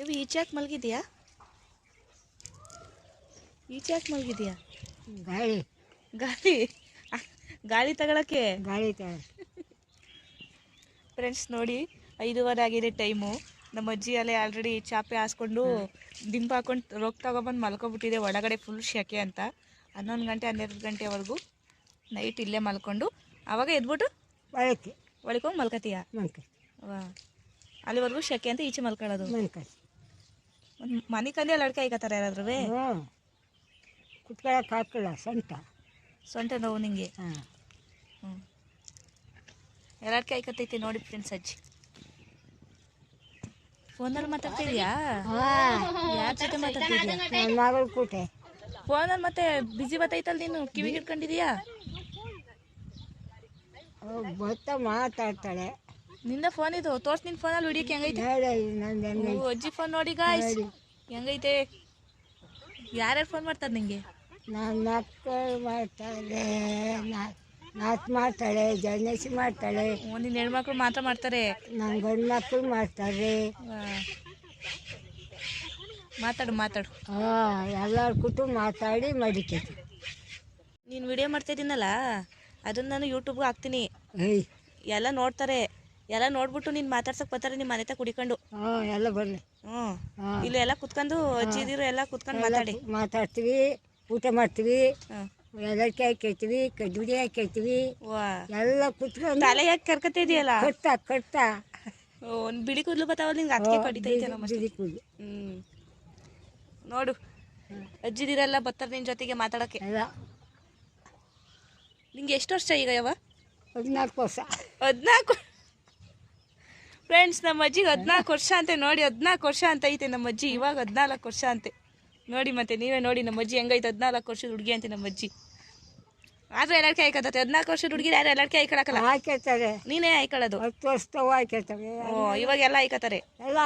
ಇವು ಈಚೆ ಯಾಕೆ ಮಲಗಿದ್ಯಾ? ಈಚೆ ಯಾಕೆ ಮಲಗಿದ್ಯಾ? ಗಾಳಿ. ಗಾಳಿ? ಗಾಳಿ ತಗೊಳಕ್ಕೆ? ಗಾಳಿ ಫ್ರೆಂಡ್ಸ್ ನೋಡಿ ಐದೂವರೆ ಆಗಿದೆ ಟೈಮು. ನಮ್ಮ ಅಜ್ಜಿ ಅಲ್ಲೇ ಆಲ್ರೆಡಿ ಚಾಪೆ ಹಾಸ್ಕೊಂಡು ದಿಂಬು ಹಾಕೊಂಡು ರೋಗ ತಗೊಬಂದು ಮಲ್ಕೊಬಿಟ್ಟಿದೆ ಒಳಗಡೆ ಫುಲ್ ಶೆಕೆ ಅಂತ. ಹನ್ನೊಂದು ಗಂಟೆ ಹನ್ನೆರಡು ಗಂಟೆವರೆಗೂ ನೈಟ್ ಇಲ್ಲೇ ಮಲ್ಕೊಂಡು. ಆವಾಗ ಎದ್ಬಿಟ್ಟು ಒಳಕೆ ಒಳಕೊಂಡು ಮಲ್ಕತೀಯ ವಾ. ಅಲ್ಲಿವರೆಗೂ ಶೆಕೆ ಅಂತ ಈಚೆ ಮಲ್ಕೊಳ್ಳೋದು. ಮನೆ ಕಂದಿ ಲಡ್ಕ ಐಕತ್ತಾರೆ ಯಾರಾದ್ರೂ ಕುತ್ಕೊಳಕ್ಕೆ ಹಾಕಲ್ಲ ಸೊಂಟ ಸೊಂಟ ನೋವು ನಿಂಗೆ? ಹಾಂ ಹ್ಞೂ ಕೈ ಐಕತ್ತೈತಿ ನೋಡಿ ಫ್ರೆಂಡ್ಸ್ ಅಜ್ಜಿ. ಫೋನಲ್ಲಿ ಮಾತಾಡ್ತಿದ್ಯಾ? ಹಾಂ. ಯಾರ ಜೊತೆ ಮಾತಾಡ್ತಿದ್ಯಾ? ನಾನು ಮಗಳು ಕೂಟೆ. ಫೋನಲ್ಲಿ ಮತ್ತೆ ಬಿಜಿ ಬತ್ತೈತಲ್ಲ ನೀನು? ಕಿವಿಗೆ ಓ ಭತ್ತ ಮಾತಾಡ್ತಾಳೆ. ನಿಂದ ಫೋನ್ ಇದು ತೋರ್ಸ್ ನಿನ್ ಫೋನಲ್ಲಿ ವಿಡಿಯೋಕ್ಕೆ ಹೆಂಗೈತೆ ಓ, ಅಜ್ಜಿ ಫೋನ್ ನೋಡಿ ಗಾಯ್ಸ್. ಹೆಂಗೈತೆ ಯಾರ್ಯಾರು ಫೋನ್ ಮಾಡ್ತಾರೆ ನಿಂಗೆ? ನನ್ನ ಅಕ್ಕ ಮಾಡ್ತಾಳೆ ನಾತ್ ಮಾಡ್ತಾಳೆ ಜನೇಶ್ ಮಾಡ್ತಾಳೆ. ಓ, ನಿನ್ ಹೆಣ್ಮಕ್ಳು ಮಾತ್ರ ಮಾಡ್ತಾರೆ? ನನ್ನ ಗಂಡು ಮಕ್ಕಳು ಮಾಡ್ತಾರೆ. ವಾ. ಮಾತಾಡು ಮಾತಾಡು. ಹಾಂ ಎಲ್ಲರ ಕುಟುಂಬ ಮಾತಾಡಿ ಮಡಿಕೈತಿ ನೀನು ವಿಡಿಯೋ ಮಾಡ್ತಾ ಇದೀನಲ್ಲ ಅದನ್ನ ನಾನು ಯೂಟ್ಯೂಬ್ಗೆ ಹಾಕ್ತೀನಿ. ಏಯ್. ಎಲ್ಲ ನೋಡ್ತಾರೆ. ಎಲ್ಲ ನೋಡ್ಬಿಟ್ಟು ನೀನ್ ಮಾತಾಡ್ಸಕ್ ಬರ್ತಾರೆ ನಿಮ್ ಮನೆ ಕುಡಿಕೊಂಡು. ಹಾಂ ಎಲ್ಲ ಬರ್ಲಿ. ಹ್ಮ್. ಹಾಂ. ಇಲ್ಲಿ ಎಲ್ಲ ಕುತ್ಕೊಂಡು ಅಜ್ಜಿದಿರು ಎಲ್ಲ ಕುತ್ಕೊಂಡು ಮಾತಾಡಿ. ಮಾತಾಡ್ತೀವಿ ಊಟ ಮಾಡ್ತೀವಿ ಹಾಂ. ಎಲ್ಲಕ್ಕೆ ಹಾಕೈತೀವಿ ಕಡ್ಡಿ ಹಾಕೈತೀವಿ. ವಾ. ಎಲ್ಲ ಕುತ್ಕೊಂಡು ತಲೆ ಯಾಕೆ ಕರ್ಕತ್ತ ಇದೆಯಲ್ಲ? ಕಟ್ಟ ಒಂದ್ ಒಂದು ಬಿಳಿ ಕೂದಲು ಬರ್ತಾವಲ್ಲ ನಿಂಗೆ ಅದಕ್ಕೆ ಕಡಿತೈತೆ ನಮ್ಮ ಹ್ಞೂ ನೋಡು ಅಜ್ಜಿದಿರೆಲ್ಲ ಬರ್ತಾರೆ ನಿನ್ ಜೊತೆಗೆ ಮಾತಾಡಕ್ಕೆ. ಎಲ್ಲ. ನಿಂಗೆ ಎಷ್ಟು ವರ್ಷ ಈಗ ಯಾವ ಹದಿನಾಲ್ಕು ವರ್ಷ. ಹದಿನಾಲ್ಕು ಫ್ರೆಂಡ್ಸ್ ನಮ್ಮ ಅಜ್ಜಿಗೆ ಹದಿನಾಲ್ಕು ವರ್ಷ ಅಂತೆ ನೋಡಿ ಹದಿನಾಲ್ಕು ವರ್ಷ ಅಂತ ಐತೆ ನಮ್ಮ ಅಜ್ಜಿ. ಇವಾಗ ಹದಿನಾಲ್ಕು ವರ್ಷ ಅಂತೆ. ನೋಡಿ ಮತ್ತೆ ನೀವೇ ನೋಡಿ ನಮ್ಮ ಅಜ್ಜಿ ಹೆಂಗೈತೆ ಹದಿನಾಲ್ಕು ವರ್ಷದ ಹುಡುಗಿ ಅಂತೆ ನಮ್ಮ ಅಜ್ಜಿ. ಆದ್ರೆ ಎಲ್ಲಾಡ್ಕೆ ಆಯ್ಕತ್ತೆ ಹದಿನಾಲ್ಕು ವರ್ಷದ ಹುಡುಗಿ ಯಾರು ಎಲ್ಲಾರ್ಕೆ ಆಯ್ಕೊಳಕಲ್ಲ ನೀನೇ ಆಯ್ಕೊಳ್ಳೋದು ಹತ್ತು ವರ್ಷದವು ಓ ಇವಾಗ ಎಲ್ಲ ಆಯ್ಕತಾರೆ ಎಲ್ಲ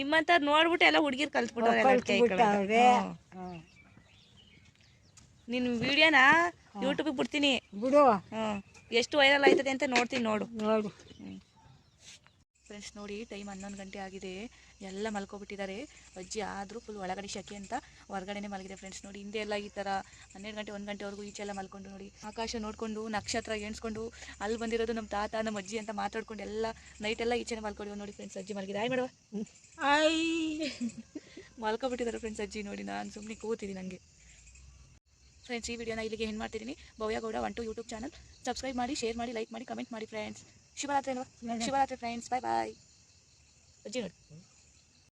ನಿಮ್ಮಂತ ನೋಡ್ಬಿಟ್ಟು ಎಲ್ಲ ಹುಡುಗಿರ್ ಕಲ್ತ್ಬಿಟ್ಟವ್ರೆ ಆಯ್ಕೊಳ್ಳೋದು ನಿನ್ನ ವಿಡಿಯೋನ ಯೂಟ್ಯೂಬಿಗೆ ಬಿಡ್ತೀನಿ. ಬಿಡು. ಎಷ್ಟು ವೈರಲ್ ಆಯ್ತದೆ ಅಂತ ನೋಡ್ತೀನಿ ನೋಡು. ನೋಡು. ಫ್ರೆಂಡ್ಸ್ ನೋಡಿ ಟೈಮ್ ಹನ್ನೊಂದು ಗಂಟೆ ಆಗಿದೆ. ಎಲ್ಲ ಮಲ್ಕೊಬಿಟ್ಟಿದ್ದಾರೆ. ಅಜ್ಜಿ ಆದರೂ ಫುಲ್ ಒಳಗಡೆ ಶೆಕೆ ಅಂತ ಹೊರಗಡೆನೇ ಮಲಗಿದೆ ಫ್ರೆಂಡ್ಸ್ ನೋಡಿ. ಹಿಂದೆ ಎಲ್ಲ ಈ ಥರ ಹನ್ನೆರಡು ಗಂಟೆ ಒಂದು ಗಂಟೆವರೆಗೂ ಈಚೆಲ್ಲ ಮಲ್ಕೊಂಡು ನೋಡಿ. ಆಕಾಶ ನೋಡಿಕೊಂಡು ನಕ್ಷತ್ರ ಎಣಿಸ್ಕೊಂಡು ಅಲ್ಲಿ ಬಂದಿರೋದು ನಮ್ಮ ತಾತ ನಮ್ಮ ಅಜ್ಜಿ ಅಂತ ಮಾತಾಡ್ಕೊಂಡು ಎಲ್ಲ ನೈಟೆಲ್ಲ ಈಚೆನೆ ಮಲ್ಕೊಂಡಿವ್ ನೋಡಿ ಫ್ರೆಂಡ್ಸ್ ಅಜ್ಜಿ ಮಲಗಿದೆ ಆಯ್ ಮಾಡುವ ಆಯ್. ಮಲ್ಕೊಬಿಟ್ಟಿದ್ದಾರೆ ಫ್ರೆಂಡ್ಸ್ ಅಜ್ಜಿ ನೋಡಿ. ನಾನು ಸುಮ್ಮನೆ ಕೂತಿದ್ದೀನಿ ನನಗೆ ಫ್ರೆಂಡ್ಸ್ ಈ ವಿಡಿಯೋನ ಇಲ್ಲಿಗೆ ಏನು ಮಾಡ್ತಿದ್ದೀನಿ. Bhavya Gowda one two YouTube channel subscribe ಮಾಡಿ ಶೇರ್ ಮಾಡಿ ಲೈಕ್ ಮಾಡಿ ಕಮೆಂಟ್ ಮಾಡಿ ಫ್ರೆಂಡ್ಸ್ శుభరాత్రి శుభరాత్రి ఫ్రెండ్స్ బాయ్ బాయ్ వచ్చినట్టు